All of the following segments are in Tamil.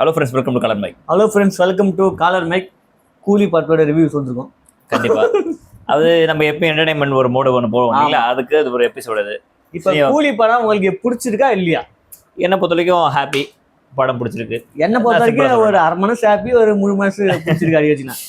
Hello friends welcome to colour mic hello friends welcome to colour mic Coolie பாட்டோட ரிவ்யூஸ் வந்திருக்கோம். கண்டிப்பா. அது நம்ம எப்பயும் என்டர்டைன்மெண்ட் ஒரு மோடு ஒன்று போடுவோம். இல்லைங்களா அதுக்கு அது ஒரு எபிசோடு அது. இப்போ. கூலி படம் உங்களுக்கு பிடிச்சிருக்கா இல்லையா? என்னை பொறுத்த வரைக்கும் ஹாப்பி படம் பிடிச்சிருக்கு. என்ன பொறுத்த வரைக்கும் ஒரு அரை மனசு ஹாப்பி ஒரு மூணு மனசு பிடிச்சிருக்கா வச்சுக்கலாம்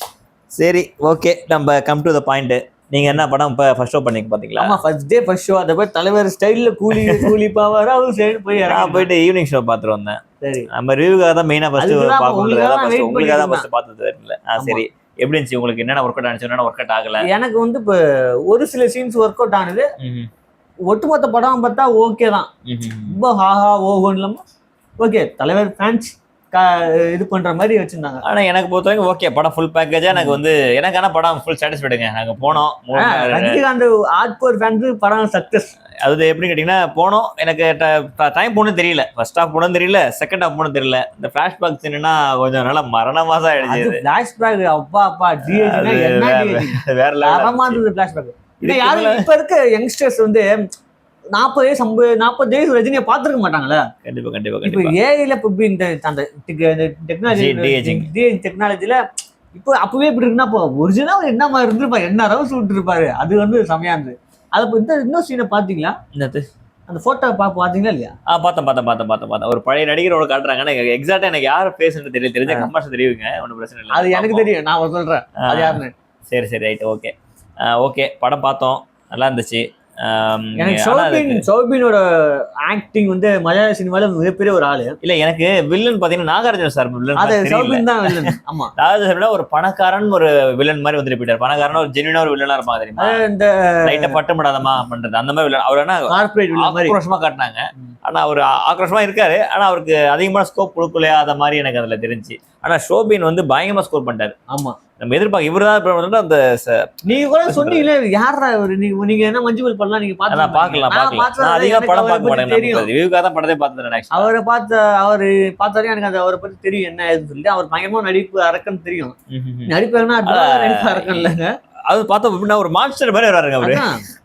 சரி ஓகே நம்ம கம் டு த பாயிண்ட் நீங்க என்ன படம் இப்போ ஃபர்ஸ்ட் ஷோ பண்ணீங்க பாத்தீங்களா? ஆமா ஃபர்ஸ்ட் டே ஃபர்ஸ்ட் ஷோ அதை போய் தலைவர் ஸ்டைல்ல கூலி கூலி பாவாரா அவர் சைடு போய் நான் போயிட்டு ஈவினிங் ஷோ பார்த்துட்டு வந்தேன். சரி. நம்ம ரிவ்யூக்காக தான் மெயினாக ஃபர்ஸ்ட் பார்க்கணும் உங்களுக்காக தான் ஃபர்ஸ்ட் பார்த்தது இல்லை ஆ. சரி. எப்படி இருந்துச்சு? உங்களுக்கு என்னென்ன ஒர்க் அவுட் ஆனிச்சு? என்னென்ன ஒர்க் அவுட் ஆகல? எனக்கு வந்து இப்போ ஒரு சில சீன்ஸ் ஒர்க் அவுட் ஆனது. ஒட்டுமொத்த படம் பார்த்தா ஓகே தான். ரொம்ப ஹாஹா ஓஹோன்னு இல்லாம ஓகே தலைவர் ஃபேன்ஸ் இது பண்ற மாதிரி வச்சிருந்தாங்க. ஆனா எனக்கு பொறுத்த வரைக்கும் ஓகே படம் ஃபுல் பேக்கேஜா எனக்கு வந்து எனக்கு ஆனா படம் ஃபுல் சாட்டிஸ்ஃபைடுங்க நாங்க போனோம். ரஜினிகாந்த் ஆர்ட் கோர் ஃபேன்ஸ் படம் சக்சஸ் அது எப்படி கேட்டிங்கன்னா போனோம். எனக்கு டைம் போகணும் தெரியல. ஃபர்ஸ்ட் ஹாஃப் போகணும் தெரியல செகண்ட் ஹாஃப் போகணும் தெரியல. இந்த ஃபிளாஷ்பேக் என்னன்னா கொஞ்சம் நல்லா மரணமா தான் ஆயிடுச்சு பிளாஷ்பேக் அப்பா அப்பா வேற- லெவல் இருந்தது பிளாஷ்பேக் இது இதுக்கு யாரும் இப்ப இருக்க யங்ஸ்டர்ஸ் வந்து நாற்பது வயசு ஐம்பது நாற்பது வயசு ரஜினியை பார்த்துருக்க மாட்டாங்களே? கண்டிப்பா கண்டிப்பா இப்போ ஏஐல இப்போ இப்படி இந்த அந்த டெக்னாலஜி. டெக்னாலஜில இப்போ அப்பவே இப்படி இருக்குன்னா இப்போ ஒரிஜினலா அவர் என்ன மாதிரி இருந்திருப்பா? என்ன ரவுஸ் விட்டுருப்பாரு அது வந்து செமையா இருந்தது. அது இப்போ இந்த இன்னொரு சீனை பாத்தீங்களா என்னது? அந்த போட்டோ பா பாத்தீங்களா இல்லையா? ஆ பார்த்தேன் பார்த்தேன் பார்த்தேன் பார்த்தேன் பார்த்தேன். ஒரு பழைய நடிகரோட காட்டுறாங்க. எனக்கு எக்ஸாக்டா எனக்கு யார் பேசுன்னு தெரியல. தெரிஞ்ச கம்மாஷ் தெரியுங்க. ஒன்றும் பிரச்சனை இல்லை. அது எனக்கு. தெரியும். நான் சொல்றேன். ஆ, அது யாருன்னு. சரி சரி ரைட் ஓகே ஓகே படம் பார்த்தோம். நல்லா இருந்துச்சு. எனக்கு அதுக்கு- சௌபினோட ஆக்டிங் வந்து மலையாள சினிமால மிகப்பெரிய ஒரு ஆளு. இல்ல எனக்கு வில்லன் பாத்தீங்கன்னா நாகார்ஜுன சார் வில்லன் அது சௌபின் தான் villain. ஆமா. நாகார்ஜுன சார் ஒரு பணக்காரன் ஒரு வில்லன் மாதிரி வந்துட்டு போயிட்டார். பணக்காரன் ஒரு ஜென்யூனா ஒரு வில்லனா இருப்பாங்க தெரியுமா? இந்த லைட்டா பட்டுப்படாதமா பண்றது அந்த மாதிரி வில்லன் அவர் என்ன கார்பரேட் மாதிரி. ஆக்ரோஷமா காட்டினாங்க. ஆனா அவர் ஆக்ரோஷமா இருக்காரு. ஆனா அவருக்கு அதிகமான ஸ்கோப் கொடுக்கலையா? அத மாதிரி எனக்கு அதுல தெரிஞ்சு. ஆனா ஷோபின் வந்து பயங்கரமா ஸ்கோர் பண்ணிட்டாரு. ஆமா. நம்ம எதிர்பார்க்க இப்ப வந்து அந்த நீங்க கூட சொன்னீங்களே யாரா இவரு? நீங்க நீங்க என்ன மஞ்சுமல் பண்ணலாம் நீங்க பாத்து அதான் பார்க்கலாம் பார்க்கலாம். நான் அதிகமா படம் பார்க்க மாட்டேன் ரிவ்யூக்காக தான் படத்தை பார்த்தேன். அவரை பார்த்த அவரு பார்த்தாலே எனக்கு அது அவரை பத்தி தெரியும் என்ன ஏதுன்னு சொல்லிட்டு அவர் பயங்கரமா நடிப்பு அரக்கன்னு தெரியும். ம், ம், ம். நடிப்பு என்ன அரக்கன் இல்லைங்க அது பார்த்தா எப்படின்னா ஒரு மான்ஸ்டர் மாதிரி வராருங்க அவரு.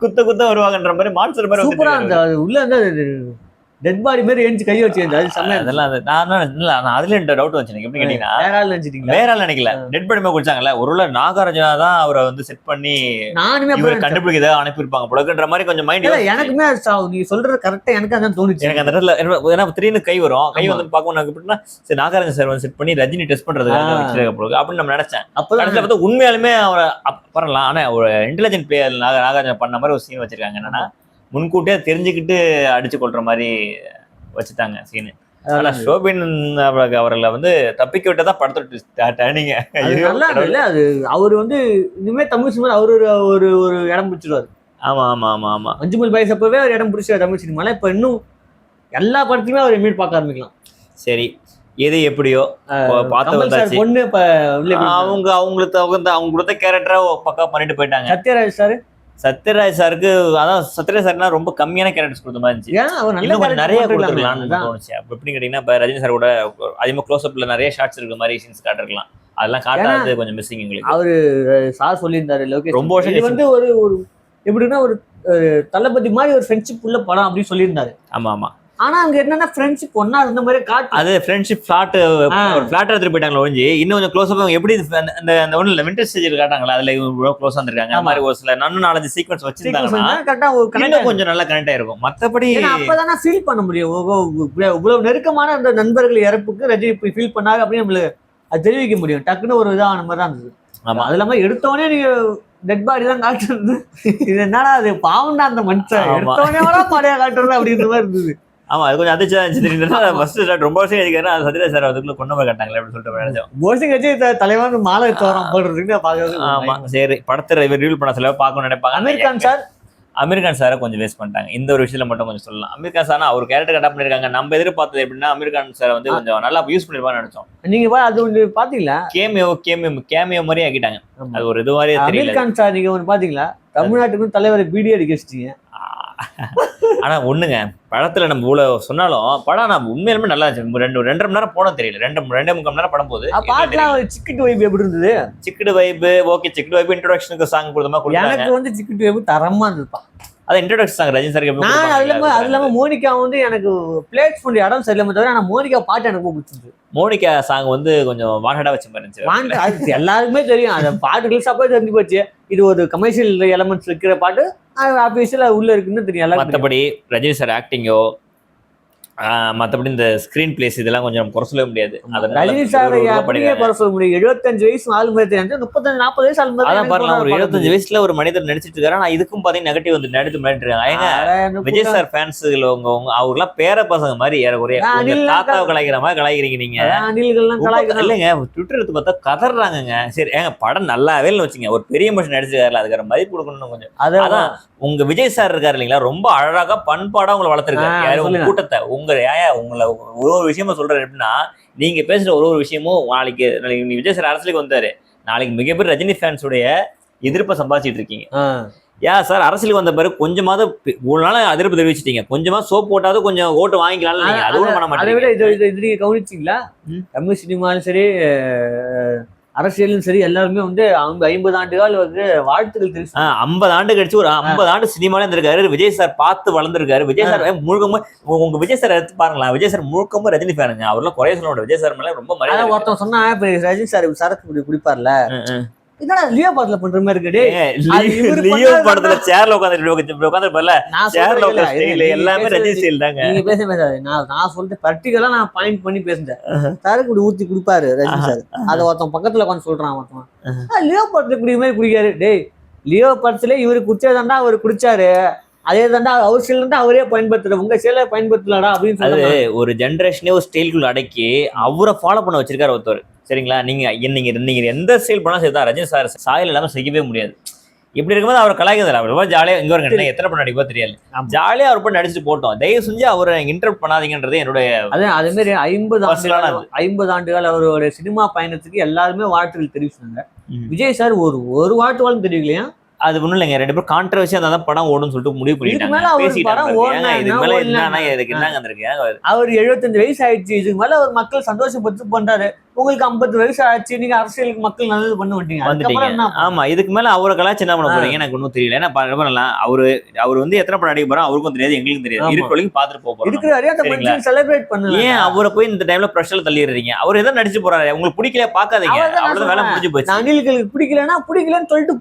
குத்த குத்த வருவாங்கன்ற மாதிரி மான்ஸ்டர் மாதிரி சூப்பரா அந்த உள்ள வந்து டெட் பாடி மாதிரி எழுந்து கை வச்சு அது செம்மையா. அதெல்லாம் அது- நான் இல்ல நான் அதுல இந்த டவுட் எனக்கு. எப்படி கேட்டீங்கன்னா வேற ஆள் நினைச்சிட்டீங்களா? வேற ஆள் நினைக்கல. டெட் படி குடிச்சாங்கல்ல ஒருவேளை நாகார்ஜுனா தான் அவரை வந்து செட் பண்ணி நானுமே இவர் கண்டுபிடிக்க ஏதாவது அனுப்பியிருப்பாங்க புலக்குன்ற மாதிரி கொஞ்சம் மைண்ட் எனக்குமே நீ சொல்றது கரெக்டா எனக்கு அதான் தோணுச்சு. எனக்கு அந்த இடத்துல ஏன்னா திடீர்னு கை வரும். கை. வந்து பார்க்கும் எனக்கு எப்படின்னா சரி நாகார்ஜுன சார் வந்து செட் பண்ணி ரஜினி டெஸ்ட் பண்றதுக்காக போல அப்படின்னு நம்ம நினைச்சேன். அப்பதான் கடைசியில் பார்த்தா உண்மையாலுமே அவரை பண்ணலாம் ஆனா ஒரு இன்டெலிஜென்ட் பிளேயர் நாக நாகார்ஜுனா பண்ண மாதிரி ஒரு சீன் வச்சிருக்காங்க. என்னன்னா முன்கூட்டியே தெரிஞ்சுக்கிட்டு அடிச்சு கொள்ற மாதிரி வச்சுட்டாங்க சீன். ஆனா ஷோபின் அவர்களை வந்து தப்பிக்க விட்டதா படத்தோட டேர்னிங்க நல்லா இல்ல அது அவர் வந்து இனிமே தமிழ் சினிமா அவர் ஒரு ஒரு ஒரு இடம் பிடிச்சிருவாரு. ஆமா ஆமா ஆமா ஆமா. மஞ்சுமல் பாய்ஸ் அப்பவே ஒரு இடம் பிடிச்சாரு தமிழ் சினிமால. இப்ப இன்னும் எல்லா படத்தையுமே அவர் மீட் பார்க்க ஆரம்பிக்கலாம். சரி எது எப்படியோ பார்த்து பொண்ணு இப்ப? அவங்க அவங்களுக்கு தகுந்த அவங்க கொடுத்த கேரக்டரா பக்கா பண்ணிட்டு போயிட்டாங்க. சத்யராஜ் சார்? சத்யராஜ் சாருக்கு அதான் சத்யராஜ் சார்னா ரொம்ப கம்மியான கேரக்டர்ஸ் கொடுத்த மாதிரி இருந்துச்சு. இன்னும் கொஞ்சம் நிறைய. கொடுத்துருக்கலாம்னு. தோணுச்சு. அப்ப எப்படி கேட்டீங்கன்னா இப்ப ரஜினி சார் கூட அதிகமா க்ளோஸ் அப்ல நிறைய ஷார்ட்ஸ் இருக்க மாதிரி சீன்ஸ் காட்டிருக்கலாம். அதெல்லாம் காட்டாதது கொஞ்சம் மிஸ்ஸிங் எங்களுக்கு. அவரு சார் சொல்லியிருந்தாரு லோகேஷ். ரொம்ப வருஷம் இது. வந்து ஒரு ஒரு எப்படின்னா ஒரு தளபதி மாதிரி ஒரு ஃப்ரெண்ட்ஷிப் உள்ள படம் அப்படின்னு சொல்லியிருந்தாரு. ஆமா ஆமா. ஆனா அங்க என்னன்னா ஃப்ரெண்ட்ஷிப் ஒன்னா இருந்த மாதிரி காட்டு. அது ஃப்ரெண்ட்ஷிப் ஃபிளாட். ஒரு ஃபிளாட் எடுத்துட்டு போயிட்டாங்களா ஒழிஞ்சு இன்னும் கொஞ்சம் க்ளோஸ் அப் எப்படி அந்த- அந்த அந்த ஒண்ணு இல்ல விண்டர் ஸ்டேஜ் காட்டாங்களா அதுல இவ்வளவு க்ளோஸ் வந்திருக்காங்க. அந்த. மாதிரி ஒரு சில இன்னும் நாலஞ்சு சீக்வன்ஸ் வச்சிருந்தாங்கன்னா கரெக்டா ஒரு கனெக்ட் கொஞ்சம் நல்லா கனெக்ட் ஆயிருக்கும். மத்தபடி அப்பதானே ஃபீல் பண்ண முடியும். இவ்வளவு நெருக்கமான அந்த நண்பர்கள் இறப்புக்கு ரஜினி இப்படி ஃபீல் பண்ணாங்க அப்படின்னு நம்மளுக்கு அது தெரிவிக்க முடியும். டக்குன்னு ஒரு இதான மாதிரி தான் இருந்தது. ஆமா. அது இல்லாம எடுத்தோடனே நீங்க டெட் பாடி தான் காட்டுறது. இது என்னடா அது பாவம்டா அந்த மனுஷன். எடுத்தோடனே பாடியா காட்டுறது அப்படின்ற மாதிரி இருந்தது. ஆமா அது கொஞ்சம் அதிர்ச்சியா இருந்துச்சு தெரியுதுன்னா ஃபர்ஸ்ட் ரொம்ப வருஷம் எதுக்காரு அது சத்யராஜ் சார் அதுக்குள்ள கொண்டு போய் கட்டாங்களே அப்படின்னு சொல்லிட்டு நினைச்சோம். கோசிங் வச்சு த- தலைவன் மாலை தோரம் போடுறதுக்கு நான் பார்க்கறது ஆமா சரி. படத்தை ரிவீல் பண்ண சில பார்க்கணும்னு நினைப்பாங்க. அமீர் கான் சார் அமீர் கான் சாரை கொஞ்சம் வேஸ்ட் பண்ணிட்டாங்க. இந்த ஒரு விஷயத்துல மட்டும் கொஞ்சம் சொல்லலாம். அமீர் கான் சார் அவர் கேரக்டர் கட்டா பண்ணிருக்காங்க. நம்ம எதிர்பார்த்தது எப்படின்னா அமீர் கான் சார் வந்து கொஞ்சம் நல்லா யூஸ் பண்ணிருப்பான்னு நினைச்சோம். நீங்க அது ஒன்று பாத்தீங்களா கேமியோ கேமியோ கேமியோ மாதிரி ஆக்கிட்டாங்க. அது ஒரு இது மாதிரியே தெரியல. அமீர் கான் சார் நீங்க ஒன்று பாத்தீங்களா தமிழ்நாட்டுக்கும் தலைவர் பீடி அடிக்க வச்சிட்டீங்க. ஆனா ஒண்ணுங்க. படத்துல நம்ம இவ்வளவு சொன்னாலும் படம் நம்ம உண்மையிலுமே நல்லா இருந்துச்சு. ரெண்டு ரெண்டரை மணி நேரம் போனோம் தெரியல. ரெண்டு ரெண்டே முக்கால் மணி நேரம் படம் போகுது பாட்டுலாம் சிக்கெட் வைப் எப்படி இருந்தது? சிக்கடு வைப்பு ஓகே சிக்கடு வைப்பு இன்ட்ரோடக்ஷனுக்கு சாங் கொடுத்த மாதிரி எனக்கு வந்து சிக்கெட் வைப் தரமா இருந்ததுப்பா. அதான் இன்ட்ரோடக்ஷன் சாங் ரஜினி எப்படி நான் அது இல்லாம கொடுப்பாங்க அது இல்லாம மோனிகா வந்து எனக்கு பிளேஸ் பண்ண இடம் சரியில்லாம தவிர ஆனா மோனிகா பாட்டு எனக்கு ரொம்ப பிடிச்சிருந்துச்சு. மோனிகா சாங் வந்து கொஞ்சம் வாண்டடா வச்ச மாதிரி இருந்துச்சு அது எல்லாருக்குமே தெரியும். அந்த பாட்டு ரிலீஸ் அப்போ தெரிஞ்சு போச்சு. இது ஒரு கமர்ஷியல் எலமெண்ட்ஸ் இருக்கிற பாட்டு ஆஃபீஸில் உள்ள இருக்குன்னு தெரியும். மத்தபடி ரஜினி சார் ஆக்டிங்கோ மத்தபடி இந்த ஸ்கிரீன் பிளேஸ் இதெல்லாம் கொஞ்சம் குறை முடியாது. ரஜினி சார் சொல்ல முடியும். எழுபத்தஞ்சு வயசு ஆளு மாதிரி தெரியாது முப்பத்தஞ்சு நாற்பது வயசு ஆளு மாதிரி அதான் பாருங்க ஒரு பாக்க இருபத்தஞ்சு வயசுல ஒரு மனிதர் நடிச்சிட்டு இருக்காரு. இதுக்கும் பாத்தீங்கன்னா நெகட்டிவ் வந்து நடித்து பண்ணிட்டு இருக்காங்க. விஜய். சார் ஃபேன்ஸ் உங்க அவர்லாம் பேர பசங்க மாதிரி ஏறக்குறைய தாத்தாவை கலாய்க்கிற மாதிரி கலாய்க்கிறீங்க நீங்க. இல்லைங்க ட்விட்டர் எடுத்து பார்த்தா கதறாங்கங்க. சரி ஏங்க படம் நல்லாவே இல்லைன்னு வச்சுங்க ஒரு பெரிய மனுஷன் நடிச்சிருக்காருல அதுக்கான மதிப்பு கொடுக்கணும் கொஞ்சம். அதான் உங்க விஜய் சார் இருக்காரு இல்லைங்களா ரொம்ப அழகா பண்பாடா உங்களை வளர்த்துருக்காரு. யாரு? உங்க சொல்லுங்க. கூட்டத்தை உங்க ஏன் உங்களை ஒரு ஒரு விஷயமா சொல்றாரு எப்படின்னா நீங்க பேசுற ஒரு ஒரு விஷயமும் நாளைக்கு நாளைக்கு விஜய் சார் அரசியலுக்கு வந்தாரு நாளைக்கு மிகப்பெரிய ரஜினி ஃபேன்ஸுடைய எதிர்ப்பை சம்பாதிச்சிட்டு இருக்கீங்க. ஏன் சார் அரசியலுக்கு வந்த பிறகு கொஞ்சமாவது இவ்வளவு நாள் அதிருப்பு தெரிவிச்சிட்டீங்க கொஞ்சமா சோப் போட்டாவது கொஞ்சம் ஓட்டு வாங்கிக்கலாம் நீங்க அது கூட பண்ண விட இது இது நீங்க கவனிச்சீங்களா. தமிழ் சினிமாலும் சரி அரசியலும் சரி எல்லாருமே வந்து அவங்க ஐம்பது ஆண்டுகள் வந்து வாழ்த்துக்கள் தெரிவிச்சு ஐம்பது ஆண்டு கழிச்சு ஒரு ஐம்பது ஆண்டு சினிமால இருந்திருக்காரு. விஜய் சார் பார்த்து வளர்ந்துருக்காரு. விஜய் சார் முழுக்க மு- உங்க விஜய் சார் எடுத்து பாருங்களேன். விஜய் சார் முழுக்கமும் ரஜினி ஃபேனுங்க அவர்லாம் குறைய சொல்ல விஜய் சார் மேல ரொம்ப. ஒருத்தன் சொன்னா இப்ப ரஜினி சார் சரக்கு குடி குடிப்பார்ல. என்னடா லியோ படத்துல பண்ற மாதிரி இருக்கு லியோ- படத்துல சேர்ல உட்காந்து உட்காந்து போல நான் சேர்ல சொல்றேன் உட்காந்து இல்ல, ஸ்டைல் நீங்க எல்லாமே பேசுறது- ரஜினி ஸ்டைல் தாங்க. நீங்க பேச பேசாது நான் நான் சொல்லிட்டு பர்டிகுலரா நான் பாயிண்ட் பண்ணி பேசுறேன். சரக்கு ஊத்தி குடிப்பாரு ரஜினி சார் அத ஒருத்தன் பக்கத்துல உட்காந்து சொல்றான் ஒருத்தன். லியோ படத்துல குடி மாதிரி குடிக்காரு. டேய் லியோ படத்துல இவரு குடிச்சதாண்டா அவர் குடிச்சாரு. அதே தாண்டா அவர் சீல் இருந்தா அவரே பயன்படுத்துற உங்க சீல பயன்படுத்தலடா அப்படின்னு சொல்றாங்க. ஒரு ஜென்ரேஷனே ஒரு ஸ்டைலுக்குள்ள அடக்கி அவரை ஃபாலோ பண்ண வச்சிருக்காரு ஒருத்தர். சரிங்களா? நீங்க நீங்க நீங்க எந்த ஸ்டைல் பண்ணா சரி தான் ரஜினி சார் சாயல் இல்லாம செய்யவே முடியாது. இப்படி இருக்கும்போது அவர் கலாய்க்கிறது அவர் ரொம்ப ஜாலியா இங்க வருங்க என்ன எத்தனை படம் நடிப்போ தெரியாது. ஆமா. ஜாலியா அவர் பண்ணி நடிச்சுட்டு போட்டோம். தயவு செஞ்சு அவரை இன்டர்ப்ட் பண்ணாதீங்கன்றது என்னுடைய அதே அதே மாதிரி ஐம்பது ஆண்டுகள். ஐம்பது ஆண்டுகள் அவரோட சினிமா பயணத்துக்கு எல்லாருமே வாழ்த்துக்கள் தெரிவிச்சாங்க ம். விஜய் சார் ஒரு ஒரு வாழ்த்து தெரிவிக்கலையா? அது ஒண்ணும் இல்லைங்க. ரெண்டு பேரும் கான்ட்ரவர்சியா தான் படம் ஓடும்னு சொல்லிட்டு முடிவு பண்ணிட்டாங்க. அவர் அவர்? எழுபத்தஞ்சு வயசு ஆயிடுச்சு. இதுக்கு மேல ஒரு மக்கள் சந்தோஷப்பட்டு பண்றாரு. உங்களுக்கு ஐம்பது வயசு ஆச்சு. நீங்க அரசியலுக்கு மக்கள் நல்லது பண்ண மாட்டீங்க. ஆமா இதுக்கு மேல அவரை கலாச்சி என்ன பண்ண. போறீங்க? எனக்கு ஒன்றும் தெரியல. ஏன்னா பண்ணலாம் அவரு அவர் வந்து எத்தனை படம் நடிக்க போறோம் அவருக்கும் தெரியாது எங்களுக்கும் தெரியாது. இருக்க வரைக்கும் பாத்துட்டு போக போறோம் இருக்கிற வரையும் அந்த செலிப்ரேட் பண்ணல. ஏன் அவரை போய் இந்த டைம்ல ப்ரெஷர்ல தள்ளிடுறீங்க? அவர் எதாவது நடிச்சு போறாரு? உங்களுக்கு பிடிக்கல பாக்காதீங்க அவ்வளவுதான் வேலை. முடிஞ்சு போச்சு. அணில்களுக்கு பிடிக்கலன்னா பிடிக்கலன்னு சொல்லிட்டு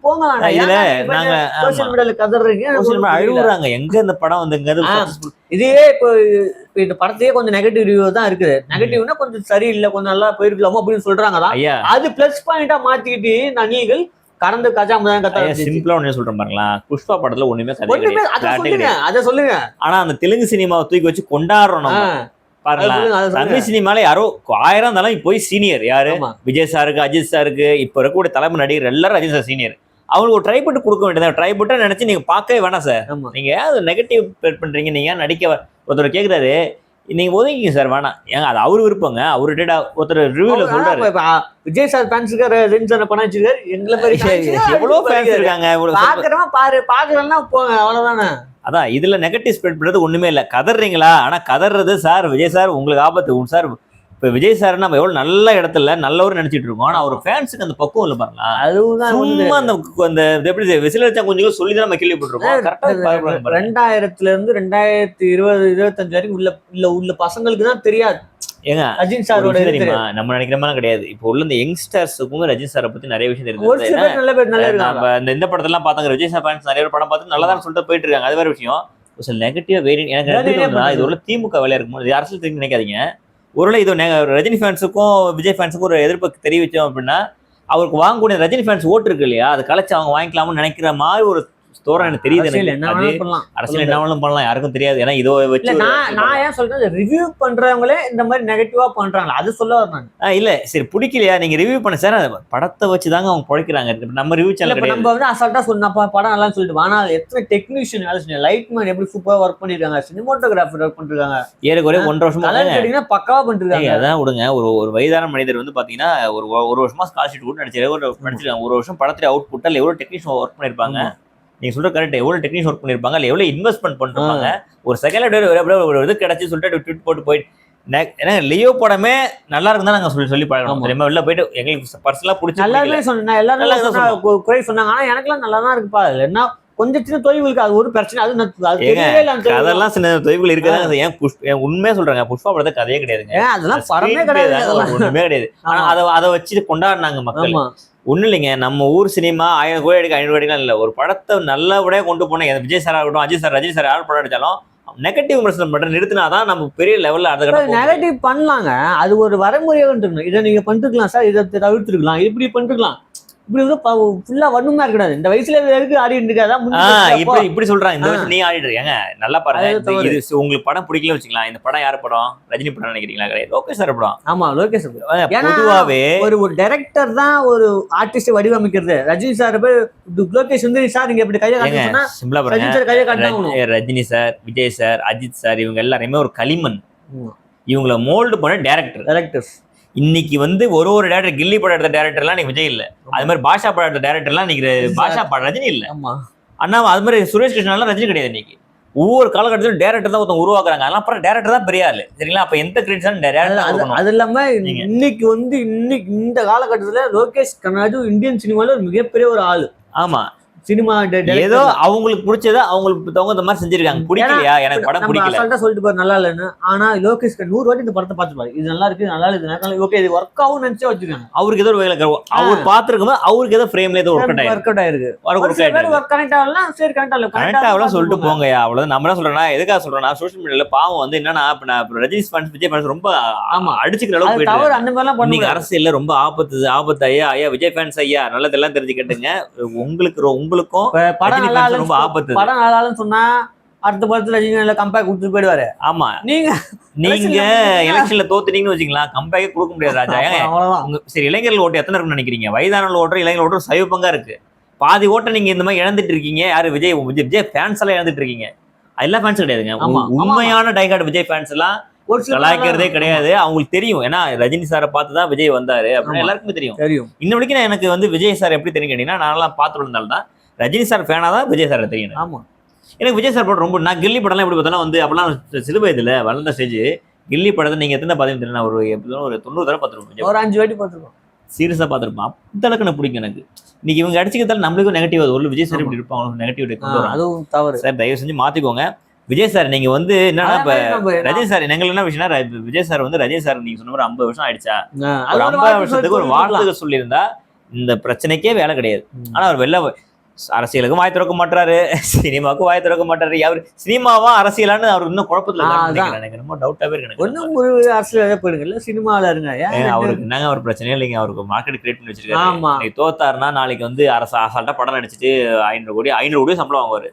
இதுல நாங்க சோசியல் மீடியால கதறீங்க. அழுகுறாங்க. எங்க இந்த படம் வந்துங்க ஆ. இதே இப்போ இப்போ இந்த படத்தையே கொஞ்சம் நெகட்டிவ் ரிவ்யூ தான் இருக்குது. நெகட்டிவ்னா கொஞ்சம் சரியில்லை கொஞ்சம் நல்லா போயிருக்கலாமோ அப்படின்னு சொல்றாங்க அது பிளஸ் பாயிண்டா மாத்திக்கிட்டு அணில்கள் கடந்து கத்த ஐயா ஆரம்பிச்சிச்சு. சிம்பிளா ஒண்ணு சொல்றேன் பாருங்களா புஷ்பா படத்துல ஒண்ணுமே கதை சொல்லுங்க. அதை சொல்லுங்க. ஆனா அந்த தெலுங்கு சினிமாவை தூக்கி வச்சு கொண்டாடுறோம் நம்ம. தமிழ் சினிமால யாரோ ஆயிரம் இருந்தாலும் போய் சீனியர் யாரு. விஜய் சாருக்கு அஜித் சாருக்கு இப்ப இருக்கக்கூடிய தலைமை நடிகர் எல்லாரும் அஜித் சார் சீனியர் அவங்களுக்கு ஒரு ட்ரை போட்டு கொடுக்க வேண்டியது ட்ரை போட்டு நினைச்சு நீங்க பார்க்கவே வேணாம் சார் ஆமா. நீங்க ஏன் நெகட்டிவ் பண்றீங்க? நீங்க ஏன் நடிக்க ஒருத்தர் கேக்குறாரு நீங்க ஒதுங்கிங்க சார் வேணாம். ஏங்க அது அவரு விருப்பங்க. அவரு டேட்டா ஒருத்தர் இப்ப, ஆ, விஜய் சார் ஃபேன்ஸுக்கு ரெண்டு சார் பணம் வச்சிருக்காரு? எங்களை மாதிரி எவ்வளவு ஃபேன்ஸ் இருக்காங்க இவ்வளவு பாக்குறவன் பாரு பாக்குறவன்னா போங்க அவ்வளவுதானே? அதான் இதுல நெகட்டிவ் ஸ்ப்ரெட் பண்றது ஒண்ணுமே இல்ல. கதறீங்களா ஆனா கதறது சார் விஜய் சார் உங்களுக்கு ஆபத்து. சார் இப்ப விஜய் சார் நம்ம எவ்வளவு நல்ல இடத்துல நல்லவரு நினைச்சிட்டு இருக்கோம். ஆனா அவர் ஃபேன்ஸுக்கு அந்த பக்குவம் இல்ல பாருங்களா அதுதான் சும்மா அந்த அந்த எப்படி விசில் வச்சா கொஞ்சம் சொல்லி தான் நம்ம கேள்விப்பட்டிருக்கோம் கரெக்டா பாருங்க பாருங்க. ரெண்டாயிரத்துல இருந்து ரெண்டாயிரத்தி இருபது இருபத்தஞ்சு வரைக்கும் உள்ள உள்ள உள்ள பசங்களுக்கு தான் தெரியாது. ஏங்க சாரோட விஷயம் இது தெரியுமா? நம்ம நினைக்கிற மாதிரி கிடையாது. இப்போ உள்ள இந்த யங்ஸ்டர்ஸுக்கும் ரஜினி சாரை பத்தி நிறைய விஷயம் தெரியுது. நம்ம இந்த படத்தெல்லாம் பார்த்தாங்க. விஜய் சார் ஃபேன்ஸ் நிறைய பேர் படம் பார்த்து நல்லா தான் சொல்லிட்டு போயிட்டு இருக்காங்க அது வேற விஷயம். சில நெகட்டிவ் வேரியன்ட் எனக்கு இது? உள்ள திமுக வேலையா இருக்கும்? இது அரசியல் தெரிஞ்சு நினைக்காதீங்க. ஒருவேளை இது ரஜினி ஃபேன்ஸுக்கும் விஜய் ஃபேன்ஸுக்கும் ஒரு எதிர்ப்பு தெரிவித்தோம் அப்படின்னா அவருக்கு வாங்கக்கூடிய ரஜினி ஃபேன்ஸ் ஓட்டு இருக்கு இல்லையா? அதை கலைச்சு அவங்க வாங்கிக்கலாம்னு நினைக்கிற மாதிரி ஒரு எனக்கு தெரியுது அரசியல் என்ன வேணாலும் பண்ணலாம். அரசியல் என்ன வேணாலும் பண்ணலாம். யாருக்கும் தெரியாது. ஏன்னா இதோ வச்சு நான் நான் ஏன் சொல்றேன்? ரிவ்யூ பண்றவங்களே இந்த மாதிரி நெகட்டிவா பண்றாங்களா? அது சொல்ல வரேன் இல்ல. சரி பிடிக்கலையா? நீங்க ரிவ்யூ பண்ண சார் படத்தை வச்சு தாங்க அவங்க பிழைக்கிறாங்க. நம்ம ரிவ்யூ சேனல் நம்ம வந்து அசால்ட்டா சொன்னப்பா படம் நல்லா சொல்லிட்டு ஆனா அதுல எத்தனை டெக்னீஷியன் வேலை செஞ்சு லைட் மேன் எப்படி சூப்பரா ஒர்க் பண்ணிருக்காங்க? சினிமோட்டோகிராஃபர் ஒர்க் பண்ணிருக்காங்க? ஏறக்குறைய ஒன்றரை வருஷமா பக்காவா பண்ணிருக்காங்க. அதான் விடுங்க. ஒரு ஒரு வயதான மனிதர் வந்து பாத்தீங்கன்னா ஒரு ஒரு வருஷமா ஸ்காலர்ஷிப் கூட நடிச்சு ஒரு நடிச்சிருக்காங்க. ஒரு வருஷம் படத்துல அவுட் புட் அல்ல எவ்வளவு டெக்னீஷியன் ஒர்க் பண்ணிருப்பாங்க. நீங்க சொல்ற கரெக்ட் எவ்வளவு டெக்னீஷியன் ஒர்க் பண்ணிருப்பாங்க? இல்ல எவ்வளவு இன்வெஸ்ட்மெண்ட் பண்ணிருப்பாங்க? ஒரு செகண்ட் ஒரு இது கிடைச்சு சொல்லிட்டு ட்விட் போட்டு போயிட்டு ஏன்னா லியோ படமே நல்லா இருக்குன்னு தான் நாங்க சொல்லி சொல்லி பழகணும். தெரியுமா? வெளில போயிட்டு எங்களுக்கு பர்சனலா பிடிச்சி எல்லாருமே சொன்னேன் எல்லாருமே நல்லா குறை சொன்னாங்க. ஆனா எனக்கெல்லாம் நல்லா தான் இருக்குப்பா. அதுல என்ன கொஞ்சம் சின்ன தொய்வுகளுக்கு அது ஒரு பிரச்சனை. அது. அதெல்லாம் சின்ன தொய்வுகள் இருக்கதான் ஏன் புஷ் உண்மையா சொல்றாங்க புஷ்பா படத்தை கதையே கிடையாதுங்க. அதெல்லாம் படமே கிடையாது. அதெல்லாம். ஒண்ணுமே கிடையாது. ஆனா. அதை அதை வச்சு கொண்டாடினாங்க மக்கள். ஒண்ணும் இல்லைங்க. நம்ம ஊர் சினிமா ஆயிரம் கோடி அடிக்க ஐநூறு கோடிலாம் இல்ல. ஒரு படத்தை நல்லபடியா கொண்டு போன எது விஜய் சார் ஆகட்டும் அஜித் சார் ரஜினி சார் யார் படம் அடிச்சாலும் நெகட்டிவ் விமர்சனம் மட்டும் நிறுத்தினாதான் நம்ம பெரிய லெவல்ல அடுத்த. நெகட்டிவ் பண்ணலாங்க. அது ஒரு வரைமுறையாக இருக்கணும் இதை நீங்க பண்ணிருக்கலாம் சார். இதை தவிர்த்துருக்கலாம். இப்படி பண்ணிருக்கலாம். இப்படி ஃபுல்லா வன்மமா இருக்கக்கூடாது. இந்த வயசுல இருக்கு ஆடிட்டு இருக்காதான் இப்படி இப்படி சொல்றாங்க. இந்த வருஷம் நீ ஆடிட்டு இருக்காங்க நல்லா பாருங்க. இது உங்களுக்கு படம் பிடிக்கல வச்சுக்கலாம் இந்த படம் யார் படம்? ரஜினி படம் நினைக்கிறீங்களா? கிடையாது. ஓகே சார் படம். ஆமா லோகேஷ் பொதுவாவே ஒரு ஒரு டைரக்டர் தான் ஒரு ஆர்டிஸ்ட் வடிவமைக்கிறது. ரஜினி சார் போய் லோகேஷ் வந்து சார் நீங்க இப்படி கையை காட்டுனா சிம்பிளா பாருங்க. ரஜினி சார் கையை காட்டினாகணும் Raji- Rajini sir Vijay sir Ajith sir இவங்க எல்லாருமே ஒரு களிமண். இவங்கள மோல்டு பண்ண டேரக்டர் டைரக்டர்ஸ் இன்னைக்கு வந்து ஒரு ஒரு டேரக்டர் கில்லி படம் எடுத்த டேரக்டர்லாம் இன்னைக்கு விஜய் இல்ல. அது மாதிரி பாஷா படம் எடுத்த டேரக்டர்லாம் இன்னைக்கு பாஷா படம் ரஜினி இல்ல. ஆமா. அண்ணா அது மாதிரி சுரேஷ் கிருஷ்ணாலாம் ரஜினி கிடையாது இன்னைக்கு. ஒவ்வொரு காலகட்டத்திலும் டேரக்டர் தான் ஒருத்தன் உருவாக்குறாங்க. அதெல்லாம் அப்புறம் டேரக்டர் தான் பெரிய ஆளு. சரிங்களா? அப்ப எந்த கிரெடிட்ஸ் அது- இல்லாம நீங்க. இன்னைக்கு வந்து இன்னைக்கு இந்த காலகட்டத்துல லோகேஷ் கண்ணாஜு இந்தியன் சினிமால ஒரு மிகப்பெரிய ஒரு ஆளு. ஆமா. சினிமா ஏதோ அவங்களுக்கு பிடிச்சத அவங்களுக்கு தகுந்த மாதிரி செஞ்சிருக்காங்க. பிடிக்கலையா? எனக்கு படம் பிடிக்கல. அசால்ட்டா சொல்லிட்டு பாரு நல்லா இல்லைன்னு. ஆனா லோகேஷ் நூறு வாட்டி இந்த படத்தை பார்த்துப்பாரு இது நல்லா இருக்கு இது நல்லா இருக்கு நல்லா ஓகே இது ஒர்க் ஆகும் நினைச்சே வச்சிருக்காங்க அவருக்கு ஏதோ ஒரு வேலை அவர் பாத்துருக்கும் போது அவருக்கு ஏதோ ஃப்ரேம்ல ஏதோ ஒர்க் ஆயிருக்கு. ஒர்க் அவுட் ஆயிருக்கு. ஒர்க் கனெக்ட் ஆகலாம் சரி கனெக்ட் ஆகல. கரெக்டா அவ்வளவு சொல்லிட்டு போங்கயா அவ்வளவு நம்ம என்ன சொல்றேன்னா எதுக்காக சொல்றேன்னா சோஷியல் மீடியால பாவம் வந்து என்னன்னா இப்ப நான் ரஜினி ஃபேன்ஸ் விஜய் ஃபேன்ஸ் ரொம்ப ஆமா. அடிச்சுக்கிற அளவுக்கு தவறு. அந்த மாதிரிலாம் பண்ணுவாங்க அரசியல்ல ரொம்ப ஆபத்து ஆபத்து. ஐயா ஐயா விஜய் ஃபேன்ஸ் ஐயா நல்லதெல்லாம் தெரிஞ்சுக்கிட்டுங்க. உங்களுக்கு ரொ- உங்களுக்கும் படம் நல்லா ரொம்ப ஆபத்து. படம் நல்லா சொன்னா அடுத்த படத்துல ரஜினி நல்ல கம்பேக் கொடுத்துட்டு போயிடுவாரு. ஆமா. நீங்க நீங்க எலெக்ஷன்ல தோத்துட்டீங்கன்னு வச்சுக்கலாம் கம்பேக்கே கொடுக்க முடியாது ராஜா. அவ்வளவுதான். சரி இளைஞர்கள் ஓட்டு எத்தனை இருக்குன்னு நினைக்கிறீங்க? வயதான ஓட்டு இளைஞர்கள் ஓட்டு சைவ பங்கா இருக்கு. பாதி ஓட்டை நீங்க இந்த மாதிரி இழந்துட்டு இருக்கீங்க. யாரு? விஜய் விஜய் விஜய் ஃபேன்ஸ் எல்லாம் இழந்துட்டு இருக்கீங்க. எல்லா ஃபேன்ஸ் கிடையாதுங்க. உண்மையான டைகார்டு விஜய் ஃபேன்ஸ் எல்லாம் கலாய்க்கிறதே கிடையாது. அவங்களுக்கு தெரியும். ஏன்னா ரஜினி சாரை பார்த்து தான் விஜய் வந்தாரு அப்படின்னு. எல்லாருக்குமே தெரியும். தெரியும். இன்ன வரைக்கும் நான் எனக்கு வந்து விஜய் சார் எப்படி தெரியும் கேட்டீங்கன்னா நான்லாம் பார்த்துட்டு இருந்தாலும் தான் ரஜினி சார் ஃபேனா தான் விஜய் சாரை தெரியும். எனக்கு. ஆமா. எனக்கு விஜய் சார் படம் ரொம்ப நான் கில்லி படம்லாம் எப்படி பார்த்தாலும் வந்து அப்பெல்லாம் சிறு வயதுல வளர்ந்த ஸ்டேஜ் கில்லி படத்தை நீங்க எத்தனை பார்த்தீங்கன்னு நான் ஒரு எப்படியும் ஒரு தொண்ணூறு தடவை பார்த்துருப்போம். ஒரு அஞ்சு வாட்டி பார்த்துருக்கோம். சீரியஸா பார்த்துருப்போம். அந்த அளவுக்கு எனக்கு பிடிக்கும் எனக்கு. இன்னைக்கு இவங்க அடிச்சுக்கிறதால நம்மளுக்கும் நெகட்டிவ் ஆகுது. ஒரு விஜய் சார் இப்படி இருப்பாங்க நெகட்டிவ் அதுவும் தவறு. சார் தயவு செஞ்சு மாத்திக்கோங்க. விஜய் சார் நீங்க வந்து என்னன்னா இப்ப அதே ரஜினி சார் எங்களுக்கு என்ன விஷயம்னா விஜய் சார் வந்து ரஜினி சார் நீங்க சொன்ன மாதிரி ஐம்பது வருஷம் ஆயிடுச்சா? அது ஒரு ஐம்பது வருஷத்துக்கு ஒரு சொல்லி வார்த்தை சொல்லியிருந்தா இந்த பிரச்சனைக்கே வேலை கிடையாது. ஆனா அவர் வெளில அரசியலுக்கும் வாய் திறக்க மாட்டாரு சினிமாவுக்கும் வாய் திறக்க மாட்டாரு அவர் சினிமாவா அரசியலான்னு அவர் இன்னும் குழப்பத்துல. எனக்கு ரொம்ப டவுட்டாவே இருக்கு. ஒண்ணும் ஒரு அரசியல் போயிடுங்க. இல்ல சினிமால இருங்க. அவருக்கு என்னங்க ஒரு பிரச்சனையே இல்லைங்க. அவருக்கு மார்க்கெட் கிரியேட் பண்ணி வச்சிருக்காரு. தோத்தாருன்னா நாளைக்கு வந்து அரசு அசால்ட்டா படம் நடிச்சிட்டு ஐநூறு கோடி ஐநூறு கோடி சம்பளம் வாங்குவாரு.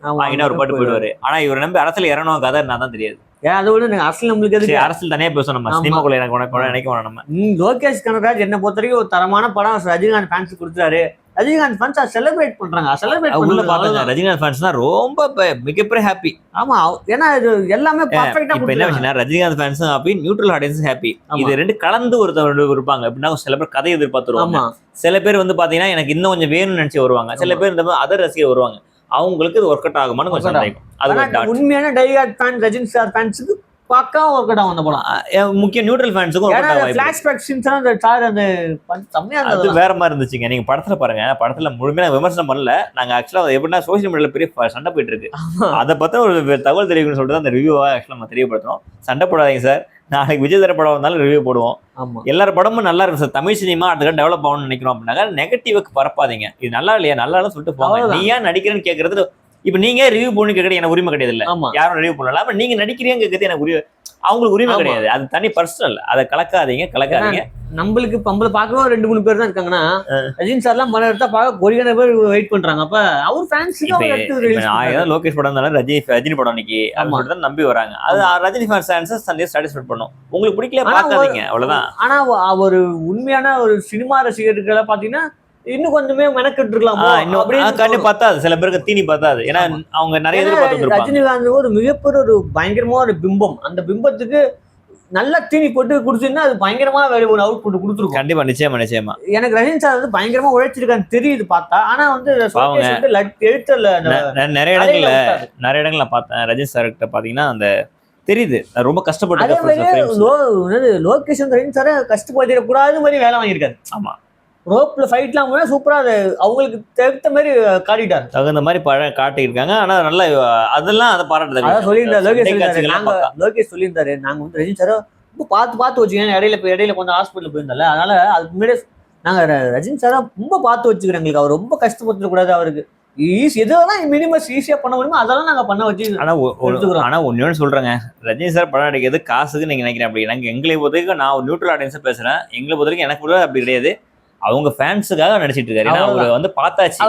ஒரு பாட்டு போயிடுவாரு. ஆனா இவர் நம்பி அரசியல் இறங்கணும் கதை நான் தான் தெரியாது. ஏன் அதை விட எனக்கு அரசியல் நம்மளுக்கு எதுக்கு? அரசியல் தனியா பேசணும் நம்ம. சினிமாக்குள்ள எனக்கு உனக்கு நினைக்க வேணாம் நம்ம. லோகேஷ் கனகராஜ் என்ன பொறுத்த வரைக்கும் ஒரு தரமான படம் ரஜினிகாந்த் ஃபேன்ஸ் கொடுத்தாரு ரஜினிகாந்த் ஃபேன்ஸ் செலிப்ரேட் பண்றாங்க. செலிப்ரேட் உள்ள பாத்தாங்க ரஜினிகாந்த் ஃபேன்ஸ் தான் ரொம்ப மிகப்பெரிய ஹாப்பி ஆமா ஏன்னா இது எல்லாமே பர்ஃபெக்ட்டா இப்ப என்ன விஷயம்னா ரஜினிகாந்த் ஃபேன்ஸும் ஹாப்பி நியூட்ரல் ஆடியன்ஸும் ஹாப்பி. இது ரெண்டு கலந்து ஒருத்தர் இருப்பாங்க. எப்படின்னா சில பேர் கதை எதிர்பார்த்துருவாங்க. சில பேர் வந்து பாத்தீங்கன்னா எனக்கு இன்னும் கொஞ்சம் வேணும்னு நினைச்சு வருவாங்க. சில பேர் இந்த அதர் ரசிகர் வருவாங்க. அவங்களுக்கு இது ஒர்க் அவுட் ஆகுமான்னு கொஞ்சம் சந்தேகம். அது. உண்மையான டைகார்ட் ஃபேன் ரஜினி சார் ஃபேன்ஸுக்கு பக்கா ஒர்க் அவுட் ஆகும் அந்த படம் முக்கிய நியூட்ரல் ஃபேன்ஸுக்கும் ஒர்க் அவுட் ஃபிளாஷ்பேக் சீன்ஸ் அந்த சார் அந்த செம்மையா அது வேற மாதிரி இருந்துச்சுங்க. நீங்க படத்துல பாருங்க. படத்துல முழுமையா விமர்சனம் பண்ணல. நாங்க ஆக்சுவலா எப்படின்னா சோசியல் மீடியால பெரிய சண்டை போயிட்டு இருக்கு. அதை பத்தி ஒரு தகவல் தெரிவிக்கணும்னு சொல்லிட்டு அந்த ரிவ்யூவா ஆக்சுவலா நம்ம தெரியப்படுத்துறோம். சண்டை போடாதீங்க சார் நாளைக்கு விஜய் தர படம் வந்தாலும் ரிவ்யூ போடுவோம். ஆமா. எல்லார் படமும் நல்லா இருக்கும் சார். தமிழ் சினிமா அடுத்த டெவலப் ஆகணும்னு நினைக்கிறோம் அப்படின்னாங்க நெகட்டிவ்க்கு பரப்பாதீங்க இது நல்லா இல்லையா? நல்லா சொல்லிட்டு போங்க. நீ ஏன் நடிக்கிறேன்னு கேட்கறது இப்ப நீங்க ரிவ்யூ பண்ணி கேட்கறது எனக்கு உரிமை கிடையாது இல்ல யாரும் ரிவ்யூ பண்ணலாம் அப்ப நீங்க நடிக்கிறீங்க கேட்கறது எனக்கு உரிமை அவங்களுக்கு உரிமை. கிடையாது. அது தனி பர்சனல் அதை கலக்காதீங்க கலக்காதீங்க. நம்மளுக்கு நம்மள பார்க்கவே ரெண்டு மூணு பேர் தான் இருக்காங்கன்னா ரஜினி சார் எல்லாம் படம் எடுத்தா பார்க்க கோடிக்கணக்கான பேர் வெயிட் பண்றாங்க. அப்ப அவர். ஏதாவது லோகேஷ் படம் இருந்தாலும் ரஜினி ரஜினி படம் இன்னைக்கு தான் நம்பி வராங்க. அது ரஜினி ஃபேன்ஸ் சண்டே சாட்டிஸ்ஃபைட் பண்ணும். உங்களுக்கு பிடிக்கல ஆனா பார்க்காதீங்க. அவ்வளவுதான். ஆனா ஒரு உண்மையான ஒரு சினிமா ரசிகர்களை பாத்தீங்கன்னா இன்னும் கொஞ்சமே மெனக்கெட்டு இருக்கலாமோ இன்னும் கண்ணு பார்த்தாது. சில பேருக்கு தீனி பார்த்தாது. ஏன்னா. அவங்க நிறைய எதிர்பார்த்து ரஜினிகாந்த் ஒரு மிகப்பெரிய ஒரு பயங்கரமான ஒரு பிம்பம். அந்த பிம்பத்துக்கு நல்ல தீனி போட்டு குடிச்சிருந்தா அது பயங்கரமா வேலை ஒரு அவுட் புட் கொடுத்துருக்கும். கண்டிப்பா நிச்சயமா நிச்சயமா. எனக்கு ரஜினி சார் வந்து பயங்கரமா உழைச்சிருக்கான்னு தெரியுது பார்த்தா. ஆனா வந்து எழுத்தல நிறைய இடங்கள்ல நிறைய இடங்கள்ல பார்த்தேன். ரஜினி சார் கிட்ட பாத்தீங்கன்னா அந்த தெரியுது. ரொம்ப கஷ்டப்பட்டு அதே இருக்க மாதிரி frames. லோ என்னது லோகேஷ் வந்து ரஜினி சார கஷ்டப்படுத்திடக்கூடாது மாதிரி வேலை வாங்கியிருக்காரு. ஆமா. ரோப்ல ஃபைட்லாம் கூட சூப்பரா அது அவங்களுக்கு தகுந்த மாதிரி காட்டிட்டாரு. தகுந்த மாதிரி பழ காட்டியிருக்காங்க. ஆனா நல்லா அதெல்லாம் அதை அதான் சொல்லியிருந்தாரு லோகேஷ் சண்டை சொல்லியிருந்தாரு. காட்சிகள்லாம் நாங்க பக்கா. லோகேஷ் சொல்லியிருந்தாரு. நாங்க வந்து ரஜினி சார் ரொம்ப பார்த்து பார்த்து வச்சுக்கோங்க. இடையில போய் இடையில கொஞ்சம் ஹாஸ்பிட்டல் போயிருந்தால அதனால அதுக்கு முன்னாடியே நாங்க ர- ரஜினி சாரை ரொம்ப பார்த்து வச்சுக்கிறோம் எங்களுக்கு. அவர் ரொம்ப கஷ்டப்பட்டு கூடாது அவருக்கு. ஈஸி எதெல்லாம் மினிமம் ஈஸியா பண்ண முடியுமோ அதெல்லாம் நாங்க பண்ண வச்சு ஆனா ஒ- ஒரு- எடுத்துக்கிறோம். ஆனா ஒன்னு ஒன்று சொல்றேங்க. ரஜினி சார் படம் நடிக்கிறது காசுக்கு நீங்க நினைக்கிறேன். அப்படி எனக்கு எங்களை பொறுத்த வரைக்கும் நான் ஒரு நியூட்ரல் ஆடியன்ஸா பேசுறேன். எங்களை பொறுத்த வரைக்கும் எனக்கு கூட அப்படி கிடையாது. அவங்க ஃபேன்ஸுக்காக நடிச்சிட்டு இருக்காரு. ஏன்னா அவர் வந்து பார்த்தாச்சு.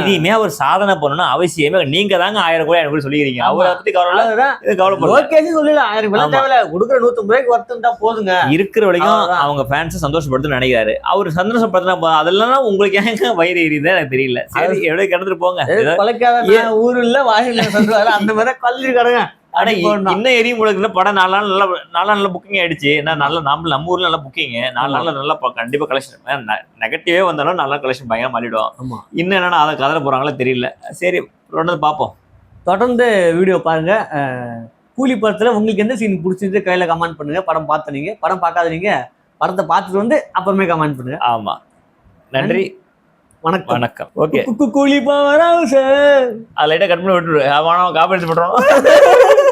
இனிமே அவர் சாதனை பண்ணணும் அவசியமே நீங்க தாங்க ஆயிரம் கூட எனக்கு சொல்லிக்கிறீங்க. அவரை பத்தி கவலை இல்ல, அதுதான். இது கவலைப்படல லோகேஷ் சொல்லல ஆயிரம். தேவையில்ல. கொடுக்குற நூத்தம்பது ரூபாய்க்கு ஒருத்தம் தான் போதுங்க. இருக்கிற வரைக்கும். அவங்க ஃபேன்ஸை சந்தோஷப்படுத்தணும்னு நினைக்கிறாரு. அவர் சந்தோஷப்படுத்தினா. அதெல்லாம் உங்களுக்கு ஏங்க வயிறு எரியுது எனக்கு தெரியல. சரி எவ்வளவு கிடந்துட்டு போங்க. ஊர் இல்ல வாயில் அந்த மாதிரி கல்லி கிடங்க. ஆனா. இன்னும் எரியும் உங்களுக்கு படம் நாலு நாள் நல்லா நாலு நாள் நல்லா புக்கிங் ஆயிடுச்சு. ஏன்னா நல்ல நம்ம நம்ம ஊர்ல நல்லா புக்கிங் நாலு நாள்ல நல்லா கண்டிப்பா கலெக்ஷன் நெகட்டிவே வந்தாலும் நல்லா கலெக்ஷன் பயங்கர மாறிடும். இன்னும் என்னன்னா அதை கதற போறாங்களோ தெரியல. சரி தொடர்ந்து பார்ப்போம். தொடர்ந்து வீடியோ பாருங்க. கூலி படத்துல உங்களுக்கு எந்த சீன் பிடிச்சிருந்து கையில கமெண்ட் பண்ணுங்க. படம் பார்த்த நீங்க. படம் பார்க்காதீங்க படத்தை பார்த்துட்டு வந்து அப்புறமே கமெண்ட் பண்ணுங்க. ஆமா. நன்றி. வணக்கம். வணக்கம். ஓகே. கூலி பவராவு சார் அதை லைட்டா கட் பண்ணி விட்டுரு. அவன் காப்பீடு பண்றோம்